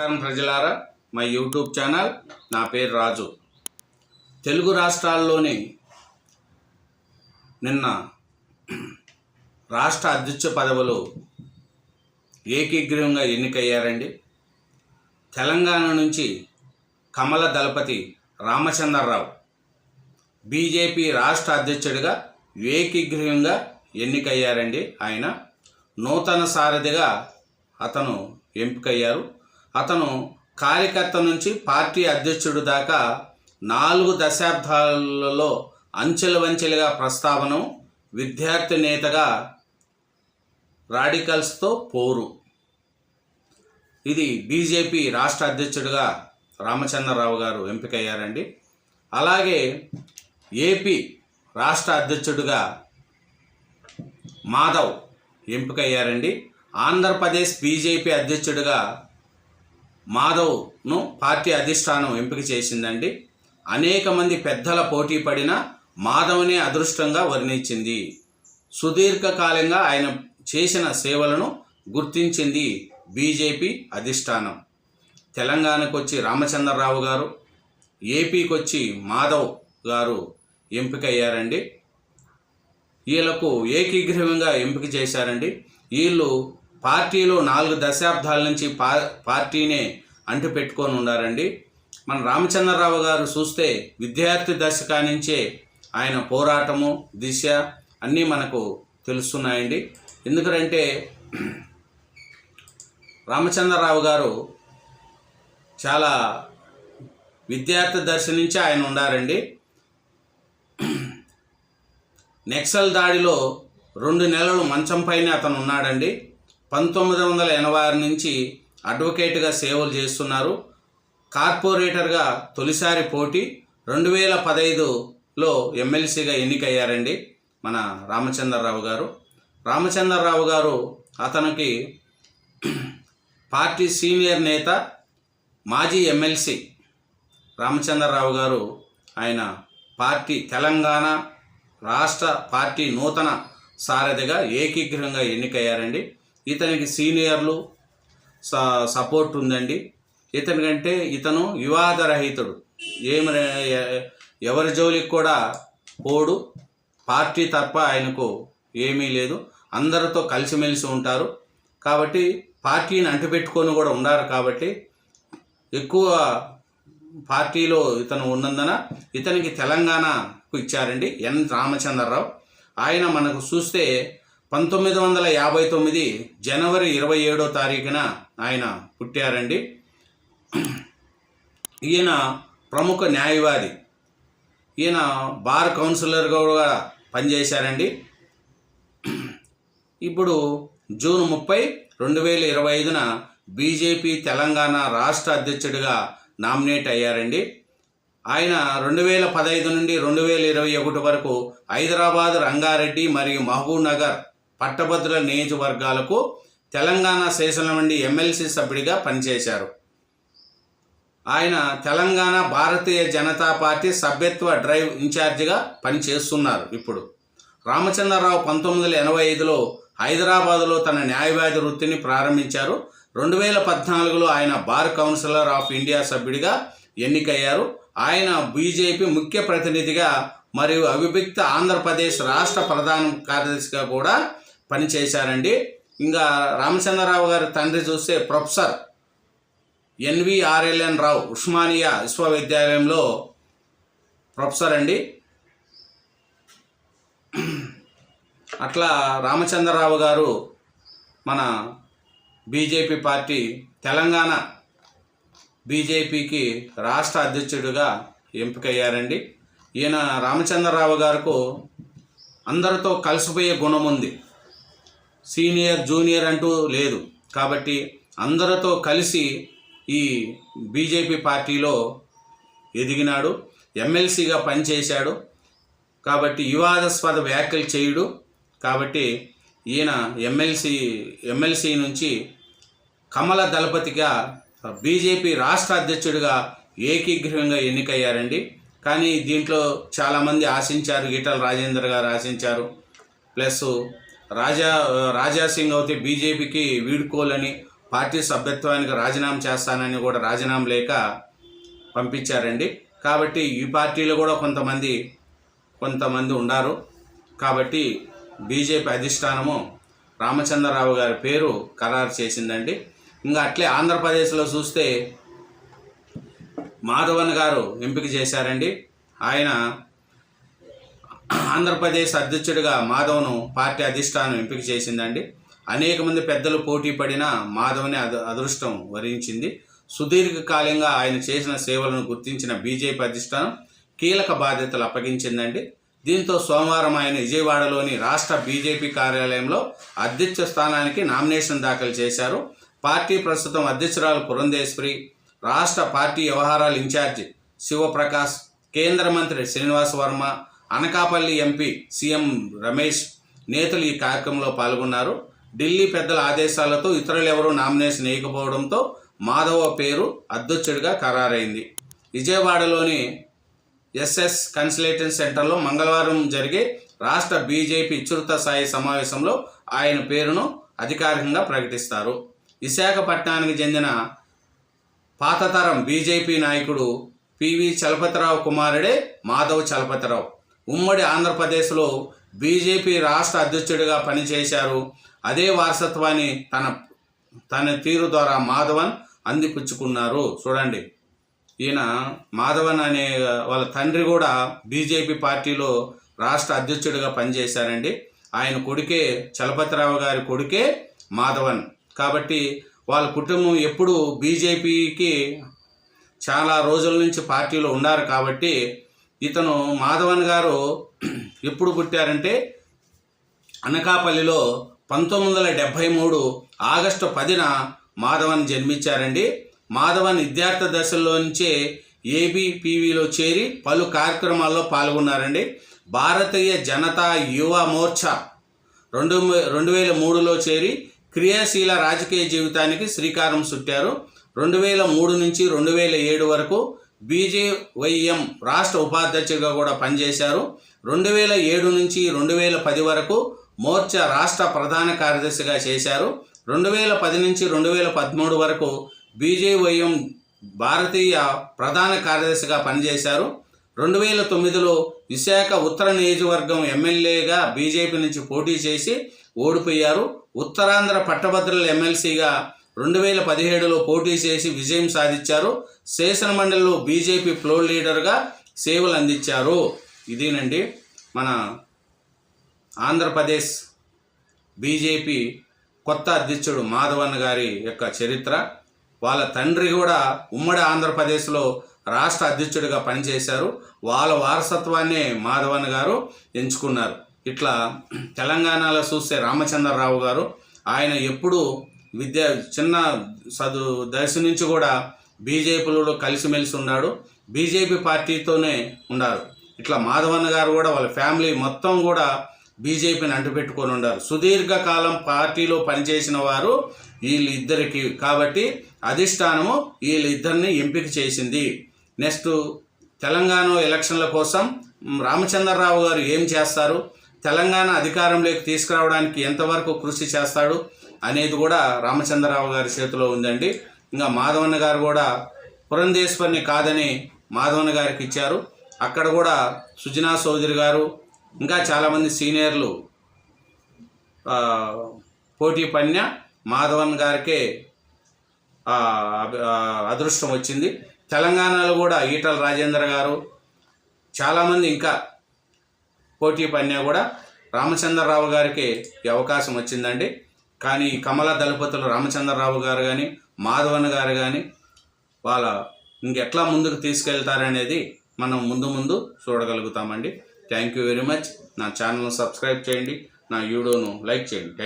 నమస్కారం ప్రజలారా మా యూట్యూబ్ ఛానల్ నా పేరు రాజు. తెలుగు రాష్ట్రాల్లోని నిన్న రాష్ట్ర అధ్యక్ష పదవులు ఏకీగ్రీవంగా ఎన్నికయ్యారండి. తెలంగాణ నుంచి కమల దళపతి రామచంద్రరావు బీజేపీ రాష్ట్ర అధ్యక్షుడిగా ఏకీగ్రీవంగా ఎన్నికయ్యారండి. ఆయన నూతన సారథిగా అతను ఎంపికయ్యారు. అతను కార్యకర్త నుంచి పార్టీ అధ్యక్షుడు దాకా నాలుగు దశాబ్దాలలో అంచెల వంచెలుగా ప్రస్తావన విద్యార్థి నేతగా రాడికల్స్తో పోరు. ఇది బీజేపీ రాష్ట్ర అధ్యక్షుడిగా రామచంద్రరావు గారు ఎంపికయ్యారండి. అలాగే ఏపీ రాష్ట్ర అధ్యక్షుడిగా మాధవ్ ఎంపికయ్యారండి. ఆంధ్రప్రదేశ్ బీజేపీ అధ్యక్షుడిగా మాధవ్ను పార్టీ అధిష్టానం ఎంపిక చేసిందండి. అనేక మంది పెద్దల పోటీ పడిన మాధవ్నే అదృష్టంగా వర్ణించింది. సుదీర్ఘకాలంగా ఆయన చేసిన సేవలను గుర్తించింది బీజేపీ అధిష్టానం. తెలంగాణకు వచ్చి రామచంద్రరావు గారు ఏపీకి వచ్చి మాధవ్ గారు ఎంపికయ్యారండి. వీళ్ళకు ఏకీగ్రీవంగా ఎంపిక చేశారండి. వీళ్ళు పార్టీలో నాలుగు దశాబ్దాల నుంచి పా పార్టీనే అంటు పెట్టుకొని ఉన్నారండి. మన రామచంద్రరావు గారు చూస్తే విద్యార్థి దశ కానించే ఆయన పోరాటము దిశ అన్నీ మనకు తెలుస్తున్నాయండి. ఎందుకంటే రామచంద్రరావు గారు చాలా విద్యార్థి దశ నుంచి ఆయన ఉన్నారండి నెక్సల్ దాడిలో రెండు నెలలు మంచంపైనే అతను ఉన్నాడండి. పంతొమ్మిది వందల ఎనభై ఆరు నుంచి అడ్వకేట్గా సేవలు చేస్తున్నారు. కార్పొరేటర్గా తొలిసారి పోటీ రెండు వేల పదహైదులో ఎమ్మెల్సీగా ఎన్నికయ్యారండి మన రామచంద్రరావు గారు. రామచంద్రరావు గారు అతనికి పార్టీ సీనియర్ నేత మాజీ ఎమ్మెల్సీ రామచంద్రరావు గారు ఆయన పార్టీ తెలంగాణ రాష్ట్ర పార్టీ నూతన సారథిగా ఏకీగ్రహంగా ఎన్నికయ్యారండి. ఇతనికి సీనియర్లు స సపోర్ట్ ఉందండి. ఇతని కంటే ఇతను వివాదరహితుడు ఏమి ఎవరి జోలికి కూడా పోడు. పార్టీ తప్ప ఆయనకు ఏమీ లేదు. అందరితో కలిసిమెలిసి ఉంటారు. కాబట్టి పార్టీని అంటిపెట్టుకొని కూడా ఉన్నారు కాబట్టి ఎక్కువ పార్టీలో ఇతను ఉన్నందున ఇతనికి తెలంగాణకు ఇచ్చారండి ఎన్ రామచంద్రరావు. ఆయన మనకు చూస్తే పంతొమ్మిది వందల యాభై తొమ్మిది జనవరి ఇరవై ఏడో తారీఖున ఆయన పుట్టారండి. ఈయన ప్రముఖ న్యాయవాది. ఈయన బార్ కౌన్సిలర్గా కూడా పనిచేశారండి. ఇప్పుడు జూన్ ముప్పై రెండు వేల ఇరవై ఐదున బీజేపీ తెలంగాణ రాష్ట్ర అధ్యక్షుడిగా నామినేట్ అయ్యారండి. ఆయన రెండు వేల పదహైదు నుండి రెండు వేల ఇరవై ఒకటి వరకు హైదరాబాద్ రంగారెడ్డి మరియు మహబూబ్ నగర్ పట్టభద్రుల నియోజకవర్గాలకు తెలంగాణ శాసన ఎమ్మెల్సీ సభ్యుడిగా పనిచేశారు. ఆయన తెలంగాణ భారతీయ జనతా పార్టీ సభ్యత్వ డ్రైవ్ ఇన్ఛార్జిగా పనిచేస్తున్నారు ఇప్పుడు. రామచంద్రరావు పంతొమ్మిది వందల ఎనభై ఐదులో హైదరాబాదులో తన న్యాయవాది వృత్తిని ప్రారంభించారు. రెండు వేల పద్నాలుగులో ఆయన బార్ కౌన్సిలర్ ఆఫ్ ఇండియా సభ్యుడిగా ఎన్నికయ్యారు. ఆయన బీజేపీ ముఖ్య ప్రతినిధిగా మరియు అవిభక్త ఆంధ్రప్రదేశ్ రాష్ట్ర ప్రధాన కార్యదర్శిగా కూడా పనిచేశారండి ఇంకా రామచంద్రరావు గారి తండ్రి చూస్తే ప్రొఫెసర్ ఎన్విఆర్ఎల్ఎన్ రావు ఉస్మానియా విశ్వవిద్యాలయంలో ప్రొఫెసర్ అండి. అట్లా రామచంద్రరావు గారు మన బీజేపీ పార్టీ తెలంగాణ బీజేపీకి రాష్ట్ర అధ్యక్షుడిగా ఎంపికయ్యారండి. ఈయన రామచంద్రరావు గారికి అందరితో కలిసిపోయే గుణం ఉంది. సీనియర్ జూనియర్ అంటూ లేదు. కాబట్టి అందరితో కలిసి ఈ బీజేపీ పార్టీలో ఎదిగినాడు ఎమ్మెల్సీగా పనిచేశాడు. కాబట్టి వివాదాస్పద వ్యాఖ్యలు చేయుడు. కాబట్టి ఈయన ఎమ్మెల్సీ ఎమ్మెల్సీ నుంచి కమల దళపతిగా బీజేపీ రాష్ట్ర అధ్యక్షుడిగా ఏకీగ్రహంగా ఎన్నికయ్యారండి. కానీ దీంట్లో చాలామంది ఆశించారు ఈటల రాజేందర్ గారు ఆశించారు. ప్లస్ రాజా రాజా సింగ్ అయితే బీజేపీకి వీడుకోలని పార్టీ సభ్యత్వానికి రాజీనామా చేస్తానని కూడా రాజీనామా లేక పంపించారండి. కాబట్టి ఈ పార్టీలో కూడా కొంతమంది కొంతమంది ఉన్నారు కాబట్టి బీజేపీ అధిష్టానము రామచంద్రరావు గారి పేరు ఖరారు చేసిందండి. ఇంకా అట్లే ఆంధ్రప్రదేశ్లో చూస్తే మాధవన్ గారు ఎంపిక చేశారండి. ఆయన ఆంధ్రప్రదేశ్ అధ్యక్షుడిగా మాధవ్ను పార్టీ అధిష్టానం ఎంపిక చేసిందండి. అనేక మంది పెద్దలు పోటీ పడిన మాధవ్ని అద అదృష్టం వరించింది. సుదీర్ఘకాలంగా ఆయన చేసిన సేవలను గుర్తించిన బీజేపీ అధిష్టానం కీలక బాధ్యతలు అప్పగించిందండి. దీంతో సోమవారం ఆయన విజయవాడలోని రాష్ట్ర బీజేపీ కార్యాలయంలో అధ్యక్ష స్థానానికి నామినేషన్ దాఖలు చేశారు. పార్టీ ప్రస్తుతం అధ్యక్షురాలు పురంధేశ్వరి రాష్ట్ర పార్టీ వ్యవహారాల ఇన్ఛార్జి శివప్రకాష్ కేంద్ర మంత్రి శ్రీనివాస్ వర్మ అనకాపల్లి ఎంపీ సీఎం రమేష్ నేతలు ఈ కార్యక్రమంలో పాల్గొన్నారు. ఢిల్లీ పెద్దల ఆదేశాలతో ఇతరులెవరూ నామినేషన్ వేయకపోవడంతో మాధవ పేరు అద్దొచ్చుడిగా ఖరారైంది. విజయవాడలోని ఎస్ఎస్ కన్సల్టేషన్ సెంటర్లో మంగళవారం జరిగే రాష్ట్ర బీజేపీ విస్తృత స్థాయి సమావేశంలో ఆయన పేరును అధికారికంగా ప్రకటిస్తారు. విశాఖపట్నానికి చెందిన పాతతరం బీజేపీ నాయకుడు పివి చలపతిరావు కుమారుడే మాధవ్ చలపతిరావు. ఉమ్మడి ఆంధ్రప్రదేశ్లో బీజేపీ రాష్ట్ర అధ్యక్షుడిగా పనిచేశారు. అదే వారసత్వాన్ని తన తన తీరు ద్వారా మాధవన్ అందిపుచ్చుకున్నారు. చూడండి. ఈయన మాధవన్ అనే వాళ్ళ తండ్రి కూడా బీజేపీ పార్టీలో రాష్ట్ర అధ్యక్షుడిగా పనిచేశారండి. ఆయన కొడుకే చలపతిరావు గారి కొడుకే మాధవన్. కాబట్టి వాళ్ళ కుటుంబం ఎప్పుడు బీజేపీకి చాలా రోజుల నుంచి పార్టీలో ఉన్నారు కాబట్టి ఇతను మాధవన్ గారు ఎప్పుడు పుట్టారంటే అనకాపల్లిలో పంతొమ్మిది వందల డెబ్భై మూడు ఆగస్టు పదిన మాధవన్ జన్మించారండి. మాధవన్ విద్యార్థి దశలో నుంచే ఏబీపీవీలో చేరి పలు కార్యక్రమాల్లో పాల్గొన్నారండి. భారతీయ జనతా యువ మోర్చా రెండు రెండు వేల మూడులో చేరి క్రియాశీల రాజకీయ జీవితానికి శ్రీకారం చుట్టారు. రెండు వేల మూడు నుంచి రెండు వేల ఏడు వరకు బీజేవైఎం రాష్ట్ర ఉపాధ్యక్షుడిగా కూడా పనిచేశారు. రెండు వేల ఏడు నుంచి రెండు వేల పది వరకు మోర్చా రాష్ట్ర ప్రధాన కార్యదర్శిగా చేశారు. రెండు వేల పది నుంచి రెండు వేల పదమూడు వరకు బీజేవైఎం భారతీయ ప్రధాన కార్యదర్శిగా పనిచేశారు. రెండు వేల తొమ్మిదిలో విశాఖ ఉత్తర నియోజకవర్గం ఎమ్మెల్యేగా బీజేపీ నుంచి పోటీ చేసి ఓడిపోయారు. ఉత్తరాంధ్ర పట్టభద్రుల ఎమ్మెల్సీగా రెండు వేల పదిహేడులో పోటీ చేసి విజయం సాధించారు. శాసనమండలిలో బీజేపీ ఫ్లోర్ లీడర్గా సేవలు అందించారు. ఇదేనండి మన ఆంధ్రప్రదేశ్ బీజేపీ కొత్త అధ్యక్షుడు మాధవన్ గారి యొక్క చరిత్ర. వాళ్ళ తండ్రి కూడా ఉమ్మడి ఆంధ్రప్రదేశ్లో రాష్ట్ర అధ్యక్షుడిగా పనిచేశారు. వాళ్ళ వారసత్వాన్నే మాధవన్ గారు ఎంచుకున్నారు. ఇట్లా తెలంగాణలో చూస్తే రామచంద్రరావు గారు ఆయన ఎప్పుడూ విద్య చిన్న చదువు దశ నుంచి కూడా బీజేపీలో కలిసిమెలిసి ఉన్నాడు. బీజేపీ పార్టీతోనే ఉన్నారు. ఇట్లా మాధవన్న గారు కూడా వాళ్ళ ఫ్యామిలీ మొత్తం కూడా బీజేపీని అంటుపెట్టుకొని ఉన్నారు. సుదీర్ఘకాలం పార్టీలో పనిచేసిన వారు వీళ్ళిద్దరికి. కాబట్టి అధిష్టానము వీళ్ళిద్దరిని ఎంపిక చేసింది. నెక్స్ట్ తెలంగాణ ఎలక్షన్ల కోసం రామచంద్రరావు గారు ఏం చేస్తారు? తెలంగాణ అధికారంలోకి తీసుకురావడానికి ఎంతవరకు కృషి చేస్తాడు? అనేది కూడా రామచంద్రరావు గారి చేతిలో ఉందండి. ఇంకా మాధవన్న గారు కూడా పురంధేశ్వరిని కాదని మాధవన్న గారికి ఇచ్చారు. అక్కడ కూడా సుజనా చౌదరి గారు ఇంకా చాలామంది సీనియర్లు పోటీ పన్య మాధవన్ గారికే అదృష్టం వచ్చింది. తెలంగాణలో కూడా ఈటల రాజేంద్ర గారు చాలామంది ఇంకా పోటీ పన్య కూడా రామచంద్రరావు గారికి అవకాశం వచ్చిందండి. కానీ కమల దళపతులు రామచంద్రరావు గారు కానీ మాధవన్ గారు కానీ వాళ్ళ ఇంకెట్లా ముందుకు తీసుకెళ్తారనేది మనం ముందు ముందు చూడగలుగుతామండి. థ్యాంక్ యూ వెరీ మచ్ నా ఛానల్ను సబ్స్క్రైబ్ చేయండి. నా వీడియోను లైక్ చేయండి. థ్యాంక్